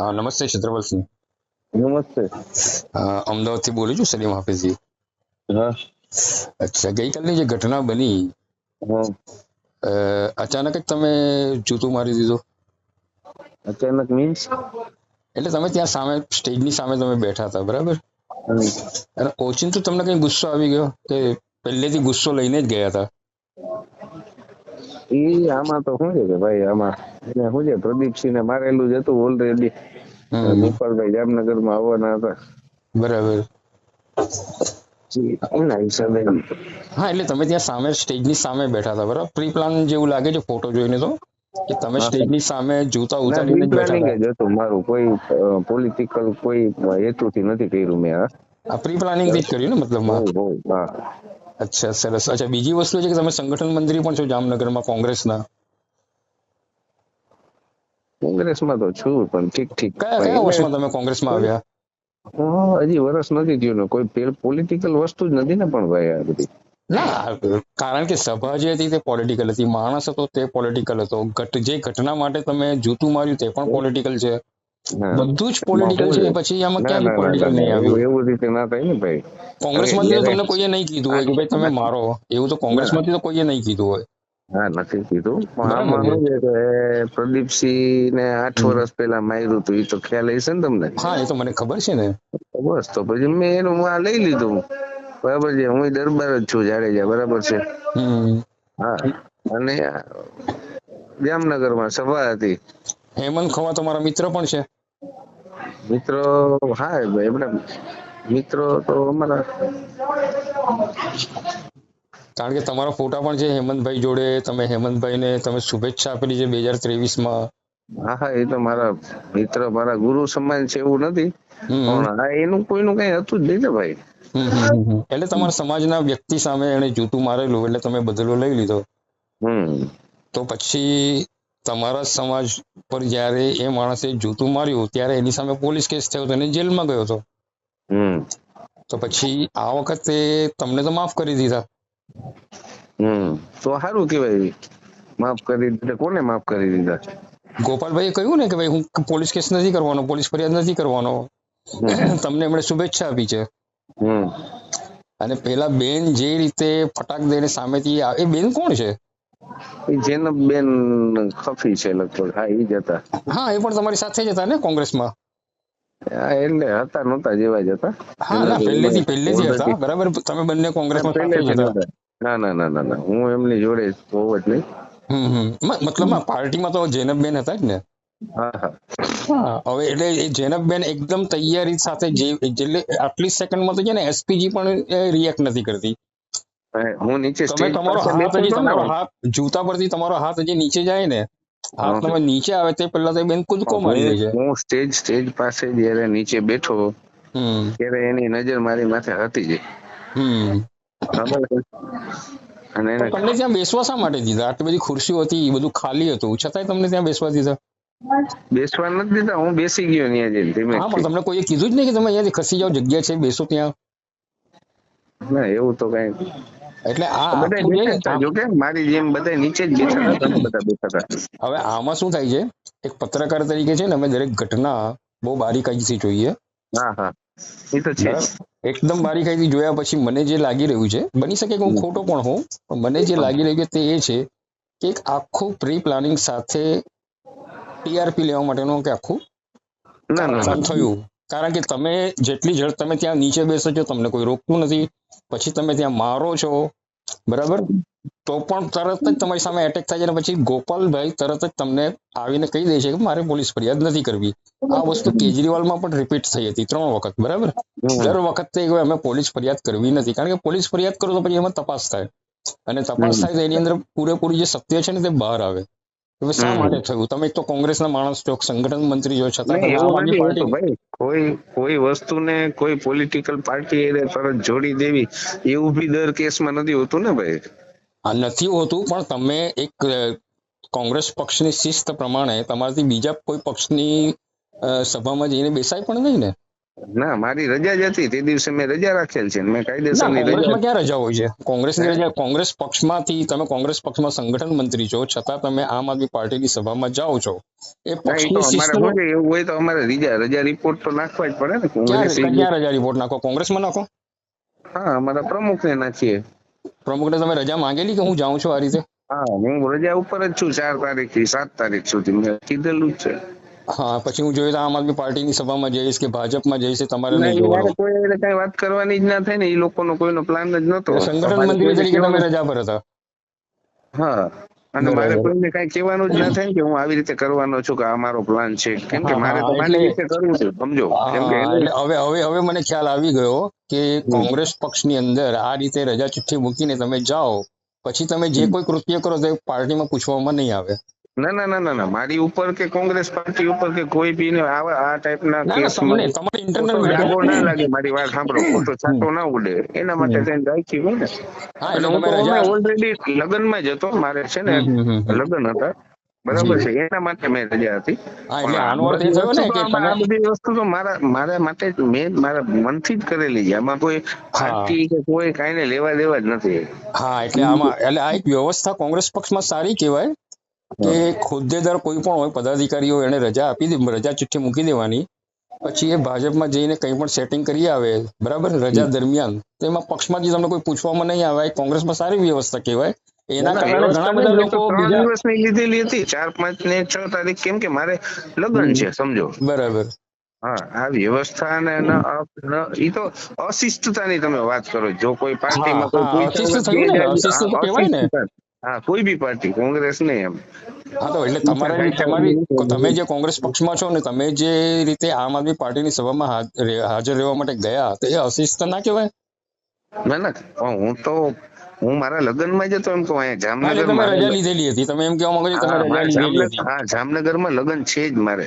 હા નમસ્તે છત્રપલસિંહ નમસ્તે. અમદાવાદથી બોલું છું સલીમ હાફિઝજી. હા અચ્છા ગઈકાલની જે ઘટના બની અચાનક જ તમે જૂતું મારી દીધું? અચાનક મીન્સ? એટલે તમે ત્યાં સામે સ્ટેજની સામે તમે બેઠા હતા બરાબર? અને ઓચિંતું તમને કઈ ગુસ્સો આવી ગયો? કે પહેલેથી ગુસ્સો લઈને જ ગયા હતા? ઈ આમાં તો શું છે કે ભાઈ આમાં એને શું છે પ્રદીપસિંહ ને મારેલું જ હતું ઓલરેડી ગોપાલભાઈ જામનગરમાં આવવાના હતા. બરાબર. એના હિસાબે હા એટલે તમે ત્યાં સામે સ્ટેજની સામે બેઠા હતા બરાબર? પ્રી પ્લાન જેવું લાગે છે ફોટો જોઈને તો? કે તમે સ્ટેજ સ્ટેજની સામે જૂતા ઉતારીને બેઠા જ હતું મારું. કોઈ પોલિટિકલ કોઈ હેતુથી નથી કર્યું મેં આ પ્રી પ્લાનિંગ જ કર્યું ને બહુ હા અચ્છા સરસ. અચ્છા બીજી વસ્તુ છે કે તમે સંગઠન મંત્રી પણ છો જામનગરમાં કોંગ્રેસના? કોંગ્રેસમાં તો છું પણ ઠીક ઠીક. કયા કયા વર્ષમાં તમે કોંગ્રેસમાં આવ્યા? હજી વર્ષ નથી થયું ને કોઈ પોલિટિકલ વસ્તુ જ નથી ને પણ ભાઈ આ બધી. ના કારણ કે સભા જે હતી તે પોલિટિકલ હતી. માણસ હતો તે પોલિટિકલ હતો. ઘટ જે ઘટના માટે તમે જૂતું માર્યું તે પણ પોલિટિકલ છે. બધું જ પોલિટિકલ છે પછી આમાં ના, ક્યાં ના, ના, પોલિટિકલ નહીં આવ્યું એવું રીતે ના થાય ને ભાઈ. કોંગ્રેસમાંથી તો તમને કોઈએ નહીં કીધું હોય કે ભાઈ તમે મારો એવું તો કોંગ્રેસમાંથી તો કોઈએ નહીં કીધું હોય. હા નથી કીધું. પણ આમાં. શું છે. કે પ્રદીપસિંહ ને આઠ વર્ષ પહેલા માર્યું હતું એ તો ખ્યાલ હશે ને તમને? હા એ તો મને ખબર છે ને. બસ તો પછી મેં એનું આ લઈ લીધું. બરાબર છે હું દરબાર જ છું જાડેજા બરાબર છે? હા અને જામનગરમાં સભા હતી. હેમંત ખવા તમારા મિત્ર પણ છે. મિત્ર હા એમને મિત્રો તો અમારા કારણ કે તમારા ફોટા પણ છે હેમંતભાઈ જોડે તમે હેમંતભાઈને તમે શુભેચ્છા આપેલી છે બે હજાર ત્રેવીસમાં. હા હા એ તો મારા મિત્ર મારા ગુરુ સમાન છે એવું નથી. પણ હા એનું કોઈનું કઈ હતું જ નહીં ને ભાઈ. એટલે તમારા સમાજના વ્યક્તિ સામે એને જૂતું મારેલું એટલે તમે બદલો લઈ લીધો. હમ. તો પછી તમારા સમાજ પર જ્યારે એ માણસે જૂતું માર્યું ત્યારે એની સામે પોલીસ કેસ થયો હતો અને જેલમાં ગયો હતો. હમ. તો પછી આ વખતે તમને તો માફ કરી દીધા. હમ. તો સારું કેવાય માફ કરી દીધા. કોને માફ કરી દીધા? ગોપાલભાઈએ કહ્યું ને કે ભાઈ હું પોલીસ કેસ નથી કરવાનો પોલીસ ફરિયાદ નથી કરવાનો. તમને એમણે શુભેચ્છા આપી છે. અને પેલા બેન જે રીતે ફટાક દઈને સામેથી એ બેન કોણ છે? બેન ખફી છે લગભગ. હા એ જ હતા. હા એ પણ તમારી સાથે જ હતા ને કોંગ્રેસમાં? એટલે હતા નહોતા જેવા જ હતા. હા પહેલેથી પહેલેથી હતા. બરાબર તમે બંને કોંગ્રેસમાં સાથે હતા. ના ના ના ના ના હું એમની જોડે બહુ જ નહીં. હમ હમ. મતલબ પાર્ટીમાં તો જેનબબેન હતા જ ને? હા હા. હા હવે એટલે જેનબબેન એકદમ તૈયારી સાથે જે એટલે આટલી સેકન્ડમાં તો છે ને એસપીજી પણ રિએક્ટ નથી કરતી. હા, નીચે તમે સ્ટેજ તમારો હાથ હજી તમારો હાથ જૂતા પરથી તમારો હાથ હજી નીચે જાય ને હાથ. તમે નીચે આવે તે પહેલા તો બેન કૂદકો મારી છે હું સ્ટેજ સ્ટેજ પાસે જ્યારે નીચે બેઠો ત્યારે એની નજર મારી માથે હતી જ. હમ. અને તમને ત્યાં બેસવા શા માટે દીધા? આટલી બધી ખુરશીઓ હતી એ બધું ખાલી હતું. છતાંય તમને ત્યાં બેસવા દીધા? બેસવા નથી દીધા હું બેસી ગયો ત્યાં જઈને ધીમે હા પણ તમને કોઈએ કીધું જ નહીં કે તમે અહીંયાથી ખસી જાઓ જગ્યા છે બેસો ત્યાં? ના એવું તો કઈ એટલે આ જોકે મારી જેમ બધા નીચે જ બેઠા હતા તમે બધા બેઠા હતા. હવે આમાં શું થાય છે? એક પત્રકાર તરીકે છે ને અમે દરેક ઘટના બહુ બારીકાઈથી જોઈએ. હા હા. એ તો છે એકદમ બારીકાઈથી જોયા પછી મને જે લાગી રહ્યું છે બની શકે કે હું ખોટો પણ હોઉં પણ મને જે લાગી રહ્યું છે તે એ છે કે એક આખું પ્રી પ્લાનિંગ સાથે ટીઆરપી લેવા માટેનું કે આખું થયું? કારણ કે તમે જેટલી ઝડપ તમે ત્યાં નીચે બેસો છો તમને કોઈ રોકતું નથી. પછી તમે ત્યાં મારો છો બરાબર? તો પણ તરત જ તમારી સામે એટેક થાય છે અને પછી ગોપાલભાઈ તરત જ તમને આવીને કહી દે છે કે મારે પોલીસ ફરિયાદ નથી કરવી. આ વસ્તુ કેજરીવાલમાં પણ રિપીટ થઈ હતી ત્રણ વખત બરાબર? દર વખતે અમે પોલીસ ફરિયાદ કરવી નથી કારણ કે પોલીસ ફરિયાદ કરો તો પછી એમાં તપાસ થાય. અને તપાસ થાય તો એની અંદર પૂરેપૂરી જે સત્ય છે ને તે બહાર આવે. હવે શા માટે થયું? તમે તો કોંગ્રેસના માણસ છો સંગઠન મંત્રી જો છતાં ભાઈ. કોઈ કોઈ વસ્તુને કોઈ પોલિટિકલ પાર્ટી એને તરત જોડી દેવી એવું બી દર કેસમાં નથી હોતું ને ભાઈ. આ નથી હોતું પણ તમે એક કોંગ્રેસ પક્ષની શિસ્ત પ્રમાણે તમારાથી બીજા કોઈ પક્ષની સભામાં જઈને બેસાય પણ નહીં ને? ના મારી રજા જ હતી. તે દિવસે મેં રજા રાખેલ છે મેં કાયદેસરની રજા ક્યાં રજા હોય છે? કોંગ્રેસની રજા કોંગ્રેસ પક્ષમાંથી તમે કોંગ્રેસ પક્ષમાં સંગઠન મંત્રી છો છતાં તમે આમ આદમી પાર્ટીની સભામાં જાઓ છો. એ પક્ષની એવું હોય તો અમારે રજા રજા રિપોર્ટ તો નાખવા જ પડે ને. કોંગ્રેસ ક્યાં રજા રિપોર્ટ નાખો? કોંગ્રેસમાં નાખો? હા અમારા પ્રમુખ ને નાખીએ. પ્રમુખને તમે રજા માંગેલી કે હું જાઉં છું આ રીતે? હા હું રજા ઉપર જ છું ચાર તારીખથી સાત તારીખ સુધી. મેં કીધેલું જ છે. હા પછી હું જોયું તો આમ આદમી પાર્ટીની સભામાં જઈશ કે ભાજપમાં જઈશ તમારે નહીં જોવાનું. કોઈ એટલે કઈ વાત કરવાની જ ના થાય ને એ લોકોનો કોઈનો પ્લાન જ નતો. સંગઠન મંત્રી તરીકે તમે રજા પર હતા. હા અને મારે કોઈને કઈ કહેવાનું જ ના થાય ને કે હું આવી રીતે કરવાનો છું કે આ મારો પ્લાન છે. કેમ કે મારે તો મારી રીતે કરવું છે સમજો. કેમ કે હવે હવે હવે મને ખ્યાલ આવી ગયો કે કોંગ્રેસ પક્ષની અંદર આ રીતે રજા ચિઠ્ઠી મૂકીને તમે જાઓ પછી તમે જે કોઈ કૃત્ય કરો તે પાર્ટીમાં પૂછવામાં નહીં આવે. ના ના ના ના મારી ઉપર કે કોંગ્રેસ પાર્ટી ઉપર કે કોઈ બી ને આવા આ ટાઈપના તમને તમારી ઇન્ટરનલ ખોટો ના લાગે મારી વાત સાંભળો. ખોટો છાંટો ના ઉડે. એના માટે થઈને રાખી હોય ને એટલે હું તો ઓલરેડી લગ્નમાં જ હતો. મારે છે ને. લગ્ન હતા. બરાબર છે. એના માટે મેં રજા હતી. આ બધી વસ્તુ તો મારા મારા માટે મેં મારા મનથી જ કરેલી છે. આમાં કોઈ પાર્ટી કે કોઈ કાંઈને લેવા દેવા જ નથી. હા એટલે આમાં એટલે આ એક વ્યવસ્થા કોંગ્રેસ પક્ષમાં સારી કહેવાય. કે ખુદ્દેદાર કોઈ પણ હોય પદાધિકારીઓ એને રજા આપી દે રજા ચિઠ્ઠી મૂકી દેવાની. પછી એ ભાજપમાં જઈને કંઈ પણ સેટિંગ કરી આવે બરાબર? રજા દરમિયાન. તો એમાં પક્ષમાંથી તમને કોઈ પૂછવામાં નહીં આવે કોંગ્રેસમાં સારી વ્યવસ્થા કહેવાય. એના કારણે ઘણા બધા લોકો બીજા દિવસની લીધેલી હતી. ચાર પાંચ ને છ તારીખ કેમ કે મારે લગ્ન છે સમજો. બરાબર. હા આ વ્યવસ્થા ને એ તો અશિસ્તતાની તમે વાત કરો. જો કોઈ પાર્ટીમાં કોઈ અશિષ્ટ થયું ને, હા, કહેવાય ને. હા કોઈ બી પાર્ટી કોંગ્રેસ નહીં એમ. હા તો એટલે તમારે તમારી તમે જે કોંગ્રેસ પક્ષમાં છો ને તમે જે રીતે આમ આદમી પાર્ટીની સભામાં હાજર રહેવા માટે ગયા તો એ અશિસ્ત ના કહેવાય? ના ના હું તો હું મારા લગ્નમાં માં હતો એમ કહું અહીંયા જામનગર તમે રજા લીધેલી હતી. તમે એમ કહેવા માંગો છો તમે રજા લીધેલી જામનગર હતી. હા જામનગરમાં લગ્ન છે જ મારે.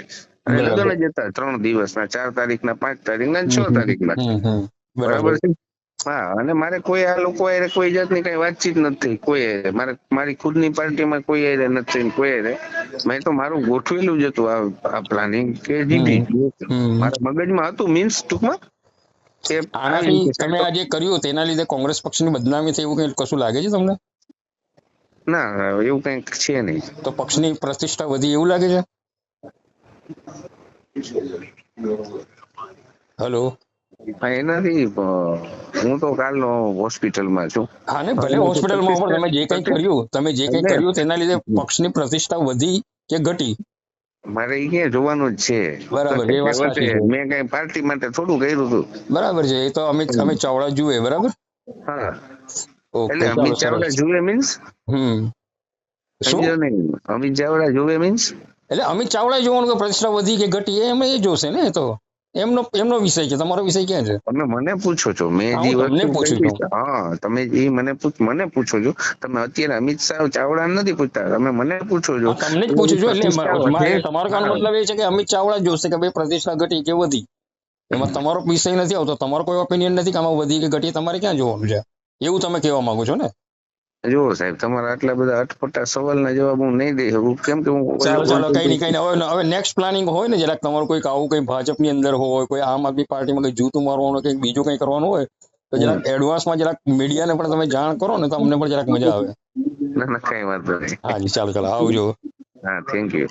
લગ્ન જ હતા ત્રણ દિવસના ચાર તારીખના પાંચ તારીખના છ તારીખના હમ, હમ. બરાબર. બરાબર છે? હા અને મારે કોઈ આ લોકો હારે કોઈ જાતની કઈ વાતચીત નથી કોઈ હારે. મારે મારી ખુદની પાર્ટીમાં કોઈ હારે નથી કોઈ હારે. મેં તો મારું ગોઠવેલું જ હતું આ પ્લાનિંગ કે જીતી મારા મગજમાં હતું મીન્સ ટૂંકમાં કે આનાથી તમે આ જે કર્યું તેના લીધે કોંગ્રેસ પક્ષની બદનામી થઈ એવું કઈ કશું લાગે છે તમને? ના એવું કંઈક છે નહીં. તો પક્ષની પ્રતિષ્ઠા વધી એવું લાગે છે? હેલો? એનાથી હું તો કાલનો હોસ્પિટલમાં છું. હા ને ભલે હોસ્પિટલમાં પણ તમે જે કંઈ કર્યું તમે જે કંઈ કર્યું તેના લીધે પક્ષની પ્રતિષ્ઠા વધી કે ઘટી? મારે એ ક્યાં જોવાનું જ છે. બરાબર, એ વાત મેં કઈ પાર્ટી માટે થોડું કર્યું હતું. બરાબર છે એ તો અમિત અમિત ચાવડા જુએ બરાબર? હા. એટલે અમિત ચાવડા જુએ મીન્સ હમ. શું? નહીં અમિત ચાવડા જુએ મીન્સ એટલે અમિત ચાવડા જોવાનું કે પ્રતિષ્ઠા વધી કે ઘટી એમ એ જોશે ને એ તો? એમનો એમનો વિષય છે તમારો વિષય ક્યાં છે? તમે મને પૂછો છો મેં જે તમને વસ્તુ પૂછું છું. હા તમે એ મને પૂછ મને પૂછો છો તમે અત્યારે અમિત શાહ ચાવડા નથી પૂછતા તમે મને પૂછો છો. તમને જ પૂછું છું એટલે મારે તમારો કહેવાનો મતલબ એ છે કે અમિત ચાવડા જોશે કે ભાઈ પ્રતિષ્ઠા ઘટી કે વધી એમાં તમારો વિષય નથી આવતો તમારો કોઈ ઓપિનિયન નથી કે આમાં વધી કે ઘટી તમારે ક્યાં જોવાનું છે? એવું તમે કહેવા માંગો છો ને? જુઓ સાહેબ તમારા આટલા બધા અટપટા સવાલના જવાબ હું નહીં દઈ શકું. કેમ કે હું ચાલો ચાલો કઈ નહીં કઈ નહીં. હવે નેક્સ્ટ પ્લાનિંગ હોય ને જરાક તમારું કોઈક આવું કઈ ભાજપની અંદર હોય કોઈ આમ આદમી પાર્ટીમાં કઈ જૂતું મારવાનું કંઈક બીજું કઈ કરવાનું હોય તો જરાક એડવાન્સમાં જરાક મીડિયાને પણ તમે જાણ કરો ને તો અમને પણ જરાક મજા આવે. ના ના કઈ વાંધો નહીં. હા જી ચાલો ચાલો આવજો. હા થેન્ક યુ